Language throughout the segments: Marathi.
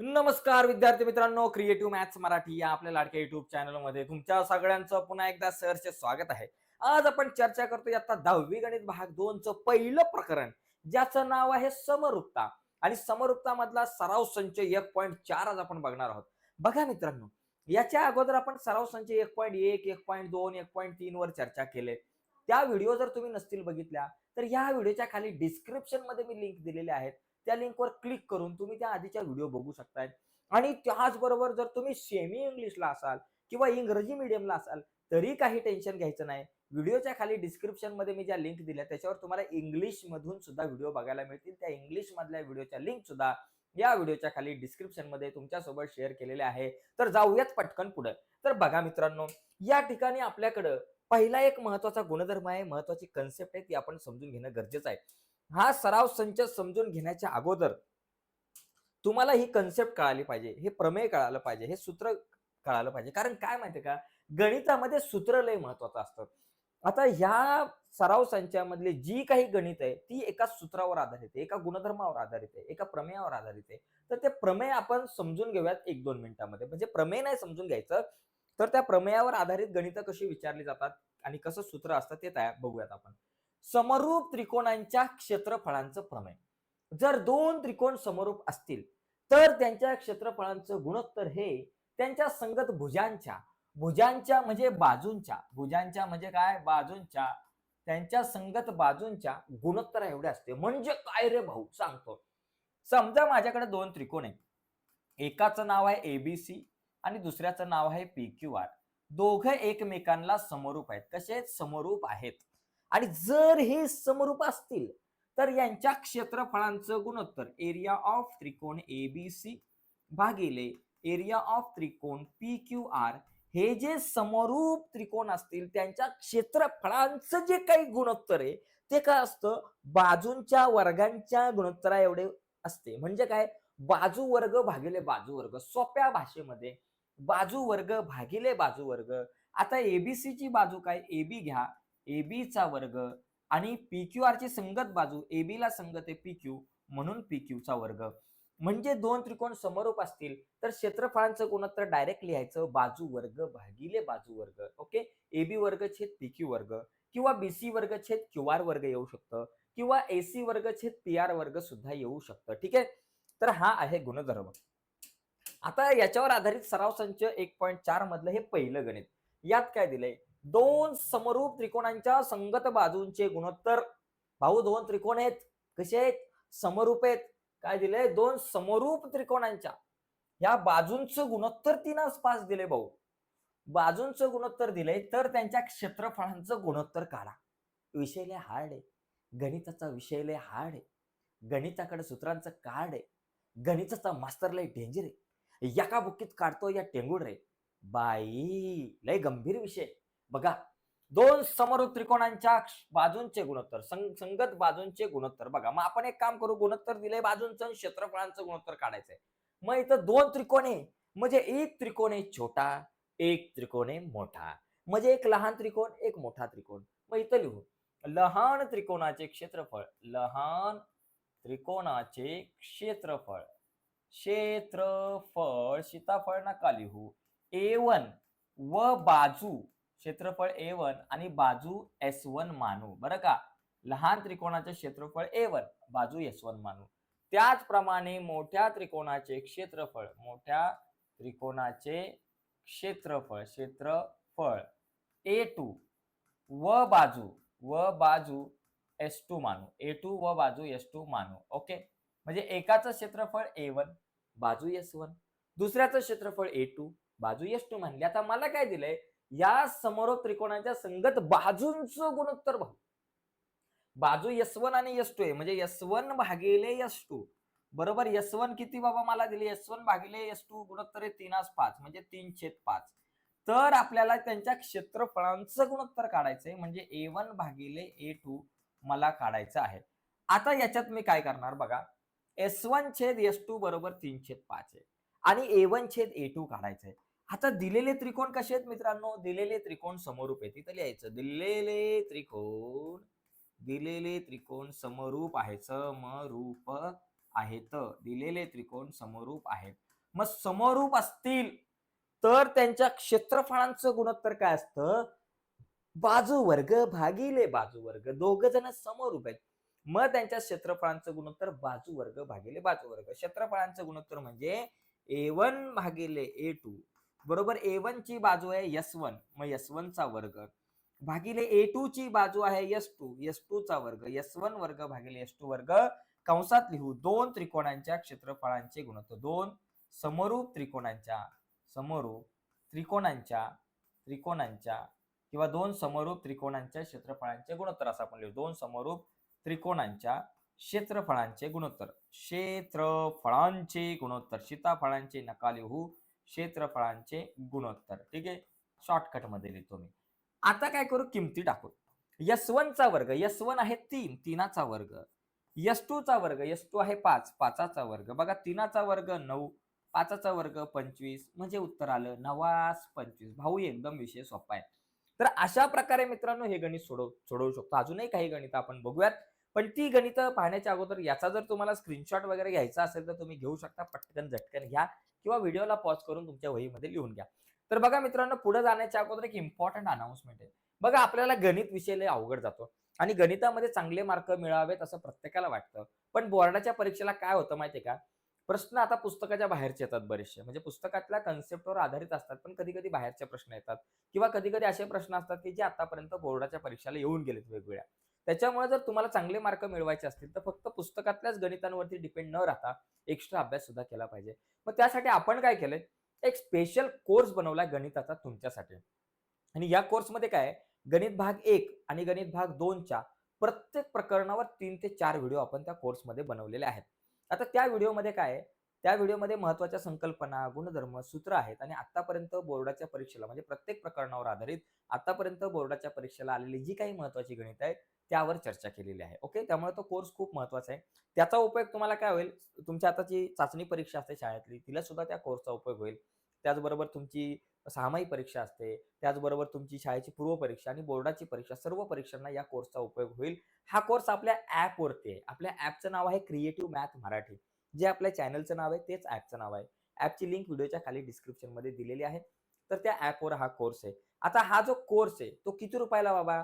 नमस्कार विद्यार्थी मित्रांनो क्रिएटिव्ह मॅथ्स मराठी या आपल्या लाडक्या युट्यूब चॅनलमध्ये तुमच्या सगळ्यांचं पुन्हा एकदा सरचे स्वागत आहे. आज आपण चर्चा करतोय आता दहावी गणित भाग दोनचं पहिलं प्रकरण ज्याचं नाव आहे समरूपता. आणि समरूपता मधला सराव संच एक पॉईंट चार आज आपण बघणार आहोत. बघा मित्रांनो याच्या अगोदर आपण सराव संच एक पॉईंट एक एक पॉईंट दोन एक पॉईंट तीन वर चर्चा केले. त्या व्हिडिओ जर तुम्ही नसतील बघितल्या तर या व्हिडिओच्या खाली डिस्क्रिप्शनमध्ये मी लिंक दिलेले आहेत. त्या लिंकवर क्लिक करून तुम्ही त्या आधीच्या व्हिडिओ बघू शकताय. आणि त्याचबरोबर जर तुम्ही सेमी इंग्लिशला असाल किंवा इंग्रजी मिडियमला असाल तरी काही टेन्शन घ्यायचं नाही. व्हिडिओच्या खाली डिस्क्रिप्शनमध्ये मी ज्या लिंक दिल्या त्याच्यावर तुम्हाला इंग्लिश मधून सुद्धा व्हिडिओ बघायला मिळतील. त्या इंग्लिश मधल्या व्हिडिओच्या लिंक सुद्धा या व्हिडिओच्या खाली डिस्क्रिप्शनमध्ये तुमच्यासोबत शेअर केलेले आहे. तर जाऊयात पटकन पुढे. तर बघा मित्रांनो या ठिकाणी आपल्याकडं पहिला एक महत्त्वाचा गुणधर्म आहे महत्वाची कन्सेप्ट आहे ती आपण समजून घेणं गरजेचं आहे. हा सराव संच समजून घेण्याच्या अगोदर तुम्हाला ही कन्सेप्ट कळाली पाहिजे हे प्रमेय कळालं पाहिजे हे सूत्र कळालं पाहिजे. कारण काय माहितीये का? गणितामध्ये सूत्र लय महत्वाचं असतं. आता ह्या सराव संचामधली जी काही गणित आहे ती एका सूत्रावर आधारित आहे एका गुणधर्मावर आधारित आहे एका प्रमेयावर आधारित आहे. तर ते प्रमेय आपण समजून घेऊयात एक दोन मिनिटांमध्ये. म्हणजे प्रमेय नाही समजून घ्यायचं तर त्या प्रमेयावर आधारित गणितं कशी विचारली जातात आणि कसं सूत्र असतं ते तयार बघूयात आपण. समरूप त्रिकोणांच्या क्षेत्रफळांचं प्रमेय. जर दोन त्रिकोण समरूप असतील तर त्यांच्या क्षेत्रफळांचं गुणोत्तर हे त्यांच्या संगत भुजांच्या भुजांच्या म्हणजे बाजूंच्या भुजांच्या म्हणजे काय? बाजूंच्या त्यांच्या संगत बाजूंच्या गुणोत्तर एवढे असते. म्हणजे काय रे भाऊ? सांगतो. समजा माझ्याकडे दोन त्रिकोण आहेत. एकाचं नाव आहे एबीसी आणि दुसऱ्याचं नाव आहे पी क्यू आर दोघं एकमेकांना समरूप आहेत. कसे? समरूप आहेत. आणि जर हे समरूप असतील तर यांच्या क्षेत्रफळांचं गुणोत्तर एरिया ऑफ त्रिकोण एबीसी भागिले एरिया ऑफ त्रिकोण पी क्यू आर हे जे समरूप त्रिकोण असतील त्यांच्या क्षेत्रफळांचं जे काही गुणोत्तर आहे ते काय असतं? बाजूंच्या वर्गांच्या गुणोत्तरा एवढे असते. म्हणजे काय? बाजू वर्ग भागिले बाजू वर्ग. सोप्या भाषेमध्ये बाजू वर्ग भागिले बाजू वर्ग. आता एबीसी ची बाजू काय? एबी घ्या. ए चा वर्ग आणि पी क्यू आरची संगत बाजू ए ला संगत आहे पी क्यू म्हणून पी क्यू चा वर्ग. म्हणजे दोन त्रिकोण समरूप असतील तर क्षेत्रफळांचं गुणोत्तर डायरेक्ट लिहायचं बाजू वर्ग भागिले बाजू वर्ग. ओके एबी वर्ग छेद पी क्यू वर्ग किंवा बीसी वर्ग छेद क्यू आर वर्ग येऊ शकतं किंवा एसी वर्ग छेद पी आर वर्ग सुद्धा येऊ शकतं. ठीक आहे? तर हा आहे गुणधर्म. आता याच्यावर आधारित सराव संच एक पॉईंट चार मधलं हे पहिलं गणित. यात काय दिलंय? दोन समरूप त्रिकोणांच्या संगत बाजूंचे गुणोत्तर. भाऊ दोन त्रिकोण आहेत. कसे आहेत? समरूप आहेत. काय दिले दोन समरूप त्रिकोणांच्या. या बाजूंचं गुणोत्तर तीनच पाच दिले भाऊ. बाजूंचं गुणोत्तर दिले तर त्यांच्या क्षेत्रफळांचं गुणोत्तर काढा. विषय लय हार्ड आहे. गणिताचा विषय लय हार्ड आहे. गणिताकडे सूत्रांचं कार्ड आहे. गणिताचा मास्तर लय डेंजर आहे. एका बुक्कीत काढतो या टेंगूड रे बाई लय गंभीर विषय बघा. दोन समरूप त्रिकोणांच्या बाजूंचे गुणोत्तर संगत बाजूंचे गुणोत्तर. बघा मग आपण एक काम करू गुणोत्तर दिले बाजूंचं आणि क्षेत्रफळांचं गुणोत्तर काढायचंय. मग इथं दोन त्रिकोण आहे म्हणजे एक त्रिकोण आहे छोटा एक त्रिकोण आहे मोठा. म्हणजे एक लहान त्रिकोण एक मोठा त्रिकोण. मग इथं लिहू. लहान त्रिकोणाचे क्षेत्रफळ लहान त्रिकोणाचे क्षेत्रफळ. क्षेत्रफळ सीताफळ नका लिहू. ए वन व बाजू क्षेत्रफळ ए वन आणि बाजू एस वन मानू. बरं का? लहान त्रिकोणाचे क्षेत्रफळ ए वन बाजू एस वन मानू. त्याचप्रमाणे मोठ्या त्रिकोणाचे क्षेत्रफळ मोठ्या त्रिकोणाचे क्षेत्रफळ क्षेत्रफळ ए टू व बाजू व बाजू एस टू मानू. ए टू व बाजू एस टू मानू. ओके? म्हणजे एकाचं क्षेत्रफळ ए वन बाजू एस वन दुसऱ्याचं क्षेत्रफळ ए टू बाजू एस टू मानली. आता मला काय दिलंय? या समोर त्रिकोणाच्या संगत बाजूंचं गुणोत्तर भाग बाजू एस वन आणि एस टू आहे. म्हणजे एस वन भागिले एस टू बरोबर? एस वन किती बाबा मला दिले? एस वन भागिले एस टू गुणोत्तर आहे तीनास पाच. म्हणजे तीन छेद पाच. तर आपल्याला त्यांच्या क्षेत्रफळांचं गुणोत्तर काढायचंय. म्हणजे ए वन भागिले ए टू मला काढायचं आहे. आता याच्यात मी काय करणार बघा? एस वन छेद एस टू बरोबर तीन छेद पाच आहे. आणि ए वन छेद ए टू काढायचंय. आता दिलेले त्रिकोण कसे आहेत मित्रांनो? दिलेले त्रिकोण समरूप आहे तिथं लिहायचं दिलेले त्रिकोण दिलेले त्रिकोण समरूप आहे समरूप आहेत. दिलेले त्रिकोण समरूप आहेत. मग समरूप असतील तर त्यांच्या क्षेत्रफळांचं गुणोत्तर काय असतं? बाजू वर्ग भागिले बाजू वर्ग. दोघ जण समरूप आहेत. मग त्यांच्या क्षेत्रफळांचं गुणोत्तर बाजू वर्ग भागिले बाजू वर्ग. क्षेत्रफळांचं गुणोत्तर म्हणजे ए वन भागिले ए टू. बरोबर? ए वन ची बाजू आहे यस वन मग यस वन चा वर्ग. भागिले ए टू ची बाजू आहे यस टू यस टू चा वर्ग. यस वन वर्ग भागिले यस टू वर्ग कंसात लिहू. दोन त्रिकोणांच्या क्षेत्रफळांचे गुणोत्तर. दोन समरूप त्रिकोणांच्या समरूप त्रिकोणांच्या त्रिकोणांच्या किंवा दोन समरूप त्रिकोणांच्या क्षेत्रफळांचे गुणोत्तर असं आपण लिहू. दोन समरूप त्रिकोणांच्या क्षेत्रफळांचे गुणोत्तर. क्षेत्रफळांचे गुणोत्तर. सीताफळांचे नका लिहू. क्षेत्रफळांचे गुणोत्तर. ठीक आहे? शॉर्टकटमध्ये लिहितो मी. आता काय करू? किमती टाकू. यस वनचा वर्ग यस वन आहे तीन तीनाचा वर्ग. यस टू चा वर्ग यस टू आहे पाच पाचाचा वर्ग. बघा तीनाचा वर्ग नऊ पाचाचा वर्ग पंचवीस. म्हणजे उत्तर आलं नवास पंचवीस. भाऊ एकदम विषय सोपा आहे. तर अशा प्रकारे मित्रांनो हे गणित सोडव सोडवू शकतो. अजूनही काही गणित आपण बघूयात. पण ती गणितं पाहण्याच्या अगोदर याचा जर तुम्हाला स्क्रीनशॉट वगैरे घ्यायचा असेल तर तुम्ही घेऊ शकता. पटकन झटकन घ्या. किंवा व्हिडिओला पॉज करून तुमच्या वहीमध्ये लिहून घ्या. तर बघा मित्रांनो पुढे जाण्याच्या अगोदर एक इम्पॉर्टंट अनाउन्समेंट आहे. बघा आपल्याला गणित विषय लय अवघड जातो. आणि गणितामध्ये चांगले मार्क मिळावेत असं प्रत्येकाला वाटतं. पण बोर्डाच्या परीक्षेला काय होतं माहितीये का? प्रश्न आता पुस्तकाच्या बाहेरचे येतात बरेचसे. म्हणजे पुस्तकातल्या कन्सेप्टवर आधारित असतात पण कधी कधी बाहेरचे प्रश्न येतात. किंवा कधी कधी असे प्रश्न असतात की जे आतापर्यंत बोर्डाच्या परीक्षेला येऊन गेलेत वेगवेगळ्या. त्याच्यामुळे जर तुम्हाला चांगले मार्क मिळवायचे असतील तर फक्त पुस्तकातल्याच गणितांवरती डिपेंड न राहता एक्स्ट्रा अभ्यास सुद्धा केला पाहिजे. मग त्यासाठी आपण काय केलंय? एक स्पेशल कोर्स बनवलाय गणिताचा तुमच्यासाठी. आणि या कोर्समध्ये काय आहे, गणित भाग एक आणि गणित भाग दोनच्या प्रत्येक प्रकरणावर तीन ते चार व्हिडिओ आपण त्या कोर्समध्ये बनवलेले आहेत. आता त्या व्हिडिओमध्ये काय आहे? त्या व्हिडिओमध्ये महत्त्वाच्या संकल्पना गुणधर्म सूत्र आहेत आणि आतापर्यंत बोर्डाच्या परीक्षेला म्हणजे प्रत्येक प्रकरणावर आधारित आतापर्यंत बोर्डाच्या परीक्षेला आलेली जी काही महत्वाची गणित आहे त्यावर चर्चा केलेली आहे. ओके? त्यामुळे तो कोर्स खूप महत्त्वाचा आहे. त्याचा उपयोग तुम्हाला काय होईल? तुमच्या आताची चाचणी परीक्षा असते शाळेतली तिला सुद्धा त्या कोर्सचा उपयोग होईल. त्याचबरोबर तुमची सहामाही परीक्षा असते त्याचबरोबर तुमची शाळेची पूर्व परीक्षा आणि बोर्डाची परीक्षा सर्व परीक्षांना या कोर्सचा उपयोग होईल. हा कोर्स आपल्या ॲपवरती आहे. आपल्या ॲपचं नाव आहे क्रिएटिव्ह मॅथ मराठी. जे आपल्या चॅनलचं नाव आहे तेच ॲपचं नाव आहे. ॲपची लिंक व्हिडिओच्या खाली डिस्क्रिप्शनमध्ये दिलेली आहे. तर त्या ॲपवर हा कोर्स आहे. आता हा जो कोर्स आहे तो किती रुपयाला बाबा?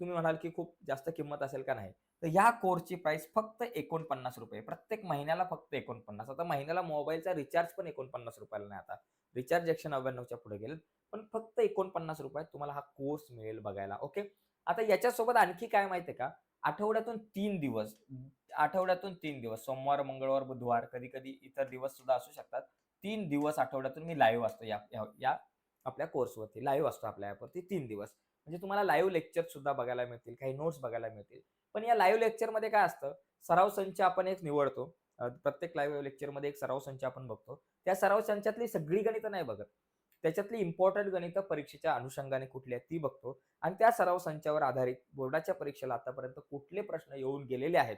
तुम्ही म्हणाल की खूप जास्त किंमत असेल का नाही? तर ह्या कोर्सची प्राइस फक्त एकोणपन्नास रुपये प्रत्येक महिन्याला फक्त एकोणपन्नास. आता महिन्याला मोबाईलचा रिचार्ज पण एकोणपन्नास रुपयाला नाही आता. रिचार्ज एकशे नव्याण्णवच्या पुढे गेले पण फक्त एकोणपन्नास रुपयात तुम्हाला हा कोर्स मिळेल बघायला. ओके? आता याच्यासोबत आणखी काय माहितीये का? आठवड्यातून तीन दिवस आठवड्यातून तीन दिवस सोमवार मंगळवार बुधवार कधी कधी इतर दिवस सुद्धा असू शकतात. तीन दिवस आठवड्यातून मी लाईव्ह असतो या या- आपल्या कोर्सवरती लाईव्ह असतो आपल्या ॲपवरती तीन दिवस. म्हणजे तुम्हाला लाईव्ह लेक्चर सुद्धा बघायला मिळतील काही नोट्स बघायला मिळतील. पण या लाईव्ह लेक्चरमध्ये काय असतं सराव संच आपण एक निवडतो. प्रत्येक लाईव्ह लेक्चरमध्ये एक सराव संच आपण बघतो. त्या सराव संचातली सगळी गणितं नाही बघत. त्याच्यातली इम्पॉर्टंट गणितं परीक्षेच्या अनुषंगाने कुठली आहेत ती बघतो. आणि त्या सराव संचावर आधारित बोर्डाच्या परीक्षेला आतापर्यंत कुठले प्रश्न येऊन गेलेले आहेत?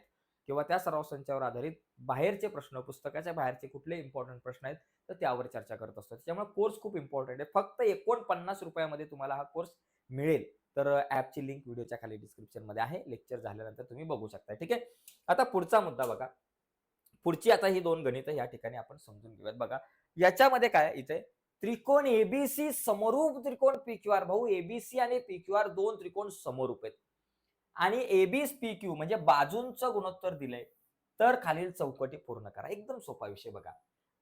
किंवा त्या सराव संचावर आधारित बाहेरचे प्रश्न पुस्तकाच्या बाहेरचे कुठले इम्पॉर्टंट प्रश्न आहेत? तर त्यावर चर्चा करत असतो. त्याच्यामुळे कोर्स खूप इम्पॉर्टंट आहे. फक्त एकोणपन्नास रुपयामध्ये तुम्हाला हा कोर्स मिळेल. तर ॲपची लिंक व्हिडिओच्या खाली डिस्क्रिप्शनमध्ये आहे. लेक्चर झाल्यानंतर तुम्ही बघू शकता. ठीक आहे? आता पुढचा मुद्दा बघा. पुढची आता ही दोन गणितं या ठिकाणी आपण समजून घेऊयात. बघा याच्यामध्ये काय इथे त्रिकोण एबीसी समरूप त्रिकोण पी आर भाऊ एबीसी आणि पी आर दोन त्रिकोण समरूप आहेत. आणि एबीस पी क्यू म्हणजे बाजूंचं गुणोत्तर दिलंय तर खालील चौकटी पूर्ण करा. एकदम सोपा विषय बघा.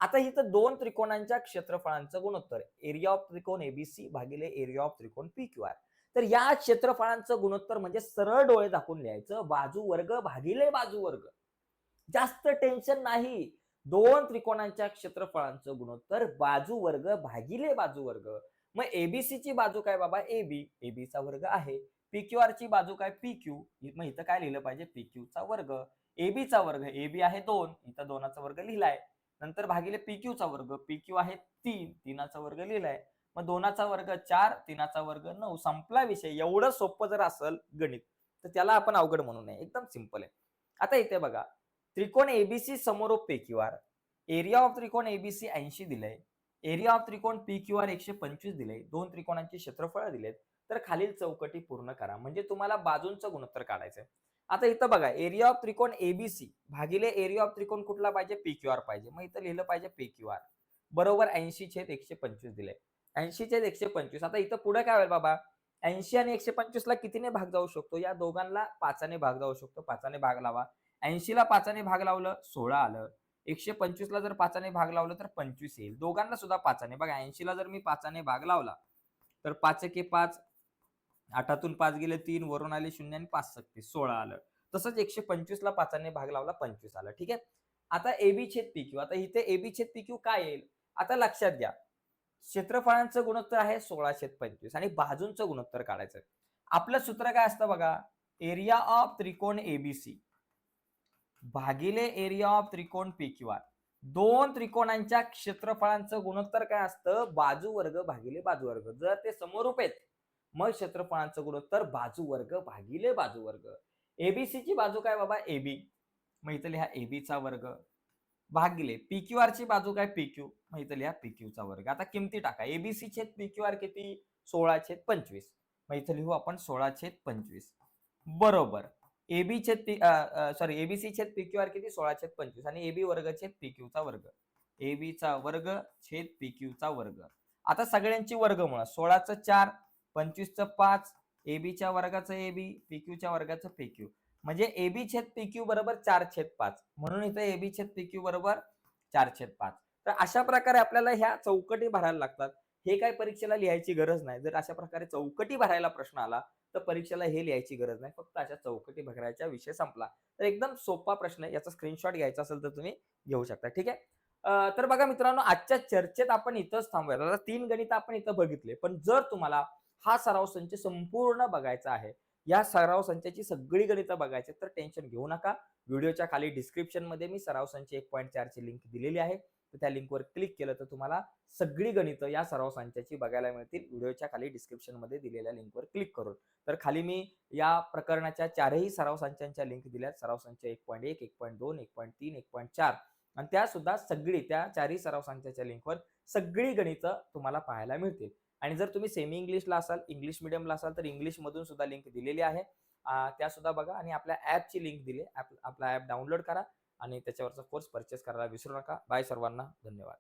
आता इथं दोन त्रिकोणांच्या क्षेत्रफळांचं गुणोत्तर एरिया ऑफ त्रिकोण एबीसी भागिले एरिया ऑफ त्रिकोण पी क्यू आर तर या क्षेत्रफळांचं गुणोत्तर म्हणजे सरळ डोळे दाखवून लिहायचं. बाजू वर्ग भागिले बाजू वर्ग. जास्त टेन्शन नाही. दोन त्रिकोणांच्या क्षेत्रफळांचं गुणोत्तर बाजू वर्ग भागिले बाजू वर्ग. मग एबीसी ची बाजू काय बाबा? एबी एबी चा वर्ग आहे. पीक्यूआर आर ची बाजू काय? पी क्यू मग इथं काय लिहिलं पाहिजे? पीक्यू चा वर्ग. एबी चा वर्ग. एबी आहे दोन. इथं दोनाचा वर्ग लिहिलाय. नंतर भागिले पीक्यू चा वर्ग. पीक्यू आहे तीन. तीनाचा वर्ग लिहिलाय. मग दोनाचा वर्ग चार. तीनाचा वर्ग नऊ. संपला विषय. एवढं सोपं जर असेल गणित तर त्याला आपण अवघड म्हणू नये. एकदम सिंपल आहे. आता इथे बघा. त्रिकोण ABC समोरोप P Q R area of त्रिकोण एबीसी ऐंशी दिलंय. एरिया ऑफ त्रिकोण पी क्यू आर एकशे पंचवीस दिले दोन त्रिकोणांची क्षेत्रफळ दिलेत. तर खालील चौकटी पूर्ण करा. म्हणजे तुम्हाला बाजूंचं गुणोत्तर काढायचं आता इथं बघा एरिया ऑफ त्रिकोण एबीसी भागिले एरिया ऑफ त्रिकोण कुठला पाहिजे? पी आर पाहिजे. मग इथं लिहिलं पाहिजे पी क्यू आर बरोबर ऐंशी छेद एकशे पंचवीस दिले ऐंशी छेद एकशे पंचवीस. आता इथं पुढे काय होईल बाबा? ऐंशी आणि एकशे पंचवीसला कितीने भाग जाऊ शकतो? या दोघांना पाचाने भाग जाऊ शकतो. पाचाने भाग लावा. ऐंशीला पाचाने भाग लावलं सोळा आलं. एकशे पंचवीसला जर पाचाने भाग लावलं तर पंचवीस येईल. दोघांना सुद्धा पाचाने. बघा ऐंशीला जर मी पाचाने भाग लावला तर पाच एके पाच आठातून पाच गेले तीन वरून आले शून्य आणि पाच सक्ती सोळा आलं. तसंच एकशे पंचवीसला पाचाने भाग लावला पंचवीस आलं. ठीक आहे? आता एबी छेद पी क्यू. आता इथे एबी छेद पी क्यू काय येईल? आता लक्षात घ्या. क्षेत्रफळांचं गुणोत्तर आहे सोळा छेद पंचवीस आणि बाजूंचं गुणोत्तर काढायचं आपलं सूत्र काय असतं बघा? एरिया ऑफ त्रिकोण एबीसी भागिले एरिया ऑफ त्रिकोण पी क्यू आर दोन त्रिकोणांच्या क्षेत्रफळांचं गुणोत्तर काय असतं? बाजू वर्ग भागिले बाजू वर्ग. जर ते समोरूप आहेत मग क्षेत्रफळांचं गुणोत्तर बाजू वर्ग भागिले बाजू वर्ग. एबीसी ची बाजू काय बाबा? एबी मग इथं लिहा एबीचा वर्ग. भागिले पी क्यू आर ची बाजू काय? पी क्यू मग इथं लिहा पी क्यू चा वर्ग. आता किमती टाका. एबीसी छेद पी क्यू आर किती? सोळा छेद पंचवीस. मग इथं लिहू आपण सोळा छेद पंचवीस. बरोबर. एबी छेद पी सॉरी एबीसी छेद पी क्यू आर किती? सोळा छेद पंचवीस. आणि एबी वर्ग छेद पी क्यू चा वर्ग. एबी चा वर्ग छेद पी क्यू चा वर्ग. आता सगळ्यांची वर्गमुळं सोळाचं चार पंचवीसचं पाच एबीच्या वर्गाचं एबी पी च्या वर्गाचं पी क्यू. म्हणजे एबी छेद पी क्यू बरोबर चार छेद पाच. म्हणून इथं एबी छेद पी क्यू बरोबर चार छेद पाच. तर अशा प्रकारे आपल्याला ह्या चौकटी भरायला लागतात. हे काय परीक्षेला लिहायची गरज नाही. जर अशा प्रकारे चौकटी भरायला प्रश्न आला तर परीक्षेला हे लिहायची गरज नाही फक्त अशा चौकटी भरायचा विषय संपला. तर एकदम सोपा प्रश्न आहे याचा स्क्रीनशॉट घ्यायचा असेल तर तुम्ही घेऊ शकता ठीक आहे? तर बघा मित्रांनो आजच्या चर्चेत आपण इथंच थांबूया आता तीन गणित आपण इथं बघितले पण जर तुम्हाला हा सराव संच संपूर्ण बघायचा आहे या सराव संचाची सगळी गणितं बघायची तर टेन्शन घेऊ नका. व्हिडिओच्या खाली डिस्क्रिप्शनमध्ये मी सराव संच एक पॉईंट चारची लिंक दिलेली आहे. तर त्या लिंकवर क्लिक केलं तर तुम्हाला सगळी गणितं या सराव संचाची बघायला मिळतील. व्हिडिओच्या खाली डिस्क्रिप्शनमध्ये दिलेल्या लिंकवर क्लिक करून. तर खाली मी या प्रकरणाच्या चारही सराव संचांच्या लिंक दिल्या सराव संच एक पॉईंट एक एक पॉईंट दोन एक पॉईंट तीन एक पॉईंट चार. आणि त्या सुद्धा सगळी त्या चारही सराव संचाच्या लिंकवर सगळी गणितं तुम्हाला पाहायला मिळतील. आणि जर तुम्ही सेमी इंग्लिशला असाल इंग्लिश मिडियमला असाल तर इंग्लिशमधून सुद्धा लिंक दिलेली आहे. त्यासुद्धा त्या सुद्धा बघा आणि आपल्या ॲपची लिंक दिली ॲप आपला ॲप डाउनलोड करा. आणि त्याच्यावरचा कोर्स परचेस करायला विसरू नका. बाय सर्वांना. धन्यवाद.